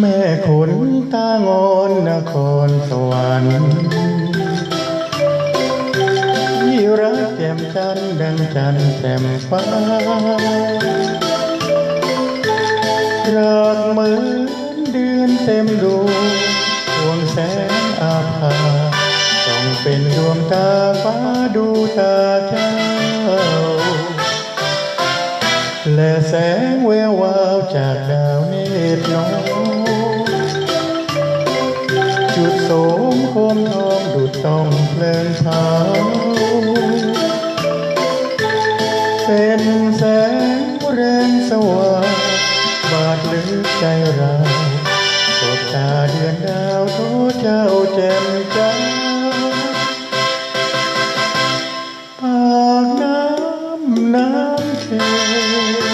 แม่ขนตางอนนครสวรรค์ที่รักแจ่มจันดังจันแจ่มฟ้ารักเหมือนเดือนเต็มดวงดวงแสงอาภาส่องเป็นดวงตาฟ้าดูตาเจ้า และแสงแวววาวจากดาวเนตรน้อง จุดโสมโคมทองดุดต้องเพลิงเผาเป็นแสงแรงสว่างบาดลึกใจเราสบตาเดือนดาวโทเจ้าแจ่มจ้าปากน้ำน้ำเค็มท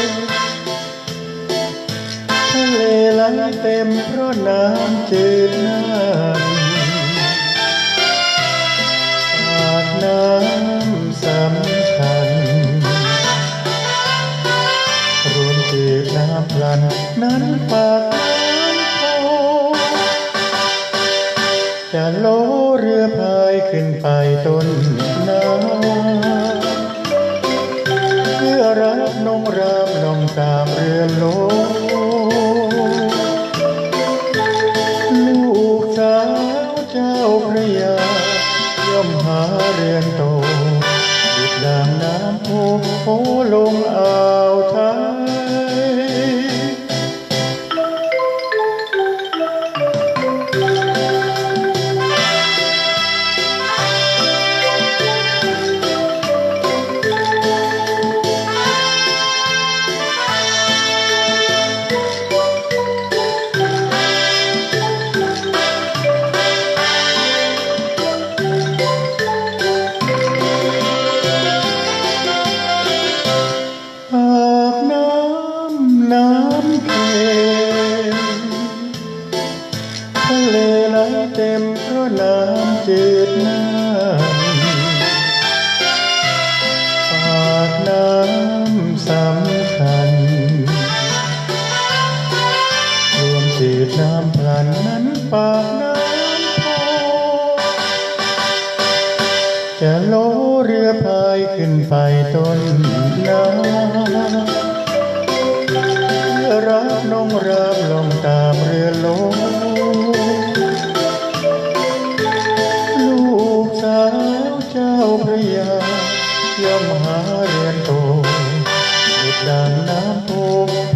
เต็มเพราะน้ำจืดนั่นปากน้ำสำคัญรวมจืดน้ำพลันนั้นปากน้ำโพจะโลเรือพายขึ้นไปต้น หาเรือนโตดุดดางน้ำโพโพลงอ่าวไทย ลไหลเต็มเพราะน้ำจืดน้ำปากน้ำสำคัญ รวมจืดน้ำพลันนั้นปากน้ำโพจะโลเรือพายขึ้นไปต้นน้ำ พระยาย่อมหาเรือนโตดุดดังน้ำโพโพ